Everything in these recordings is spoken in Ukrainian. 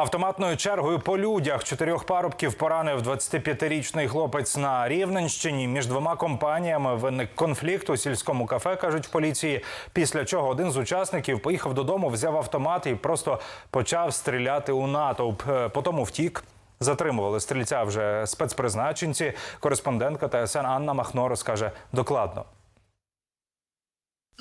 Автоматною чергою по людях чотирьох парубків поранив 25-річний хлопець на Рівненщині. Між двома компаніями виник конфлікт у сільському кафе, кажуть в поліції. Після чого один з учасників поїхав додому, взяв автомат і просто почав стріляти у натовп. Е, Потому втік. Затримували стрільця вже спецпризначенці. Кореспондентка ТСН Анна Махно розкаже докладно.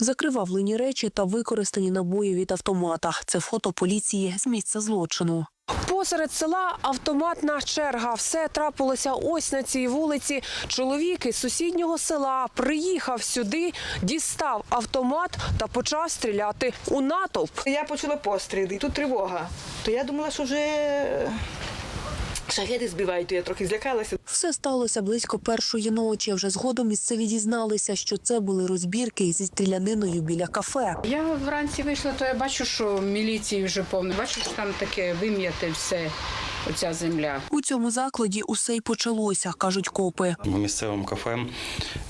Закривавлені речі та використані набої від автомата. Це фото поліції з місця злочину. Посеред села автоматна черга. Все трапилося ось на цій вулиці. Чоловік із сусіднього села приїхав сюди, дістав автомат та почав стріляти у натовп. Я почула постріли, і тут тривога. То я думала, що вже шахеди збивають, то я трохи злякалася. Все сталося близько першої ночі. Вже згодом місцеві дізналися, що це були розбірки зі стріляниною біля кафе. Я вранці вийшла, то я бачу, що міліції вже повно. Бачу, що там таке вим'яте все, оця земля. У цьому закладі усе й почалося, кажуть копи. У місцевому кафе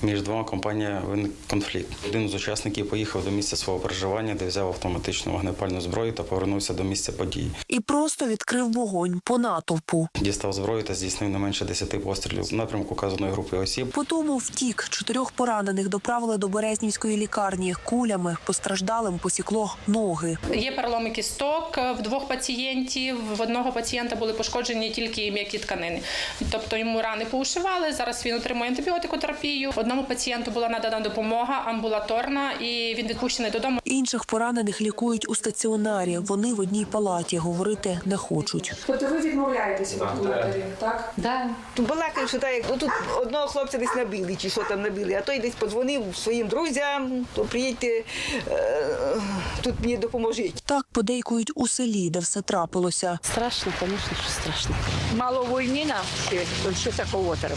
між двома компаніями виник конфлікт. Один з учасників поїхав до місця свого проживання, де взяв автоматичну вогнепальну зброю та повернувся до місця події. І просто відкрив вогонь по натовпу. Дістав зброю та здійснив не менше 10 пострілів в напрямку вказаної групи осіб. Потому втік. Чотирьох поранених доправили до Березнівської лікарні. Кулями постраждалим посікло ноги. Є переломи кісток в двох пацієнтів. В одного пацієнта були пошкоджені тільки м'які тканини. Тобто йому рани поушивали. Зараз він отримує антибіотикотерапію. Одному пацієнту була надана допомога амбулаторна, і він відпущений додому. Інших поранених лікують у стаціонарі. Вони в одній палаті говорити не хочуть. Тобто ви відмовляєтеся від амбулаторії, так? Да. Тут балакають, що так, як тут одного хлопця десь набили, чи що там набили, а той десь подзвонив своїм друзям, то приїдьте, е, тут мені допоможіть. Так подейкують у селі, де все трапилося. Страшно, звісно, що страшно. Мало войнина, що такого треба.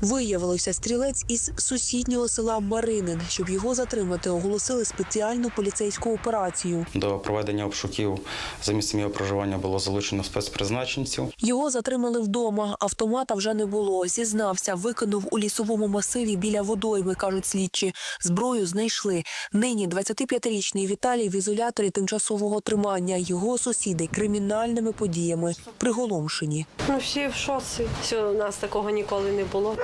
Виявилося стрілець із сусіднього села Маринин. Щоб його затримати, оголосили спеціальну поліцейську операцію. До проведення обшуків за місцем його проживання було залучено спецпризначенців. Його затримали вдома. Автомата вже не було. Зізнався, викинув у лісовому масиві біля водойми, кажуть слідчі. Зброю знайшли. Нині 25-річний Віталій в ізоляторі тимчасового тримання. Його сусіди кримінальними подіями приголомшені. Ну всі в шоці. Все, у нас такого ніколи не було.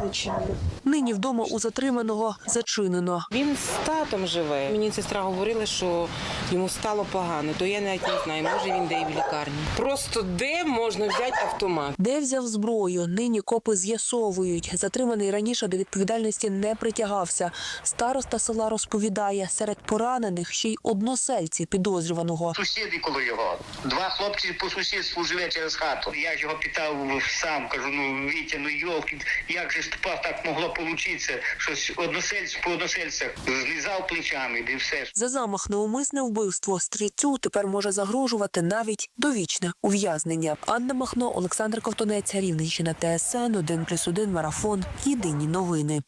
Звичайно. Нині вдома у затриманого зачинено. Він з татом живе. Мені сестра говорила, що йому стало погано, то я навіть не знаю, може він де і в лікарні. Просто де можна взяти автомат? Де взяв зброю? Нині копи з'ясовують. Затриманий раніше до відповідальності не притягався. Староста села розповідає, серед поранених ще й односельці підозрюваного. Сусіди коло його. Два хлопці по сусідству живе через хату. Я ж його питав сам, кажу, ну Вітя, ну йолки, як же так могло получитися? Щось односельць по односельцях злізав плечами, і все. За замах на умисне вбивство стрільцю тепер може загрожувати навіть довічне ув'язнення. Анна Махно, Олександр Ковтонець, Рівненщина, ТСН, 1+,1, Марафон. Єдині новини.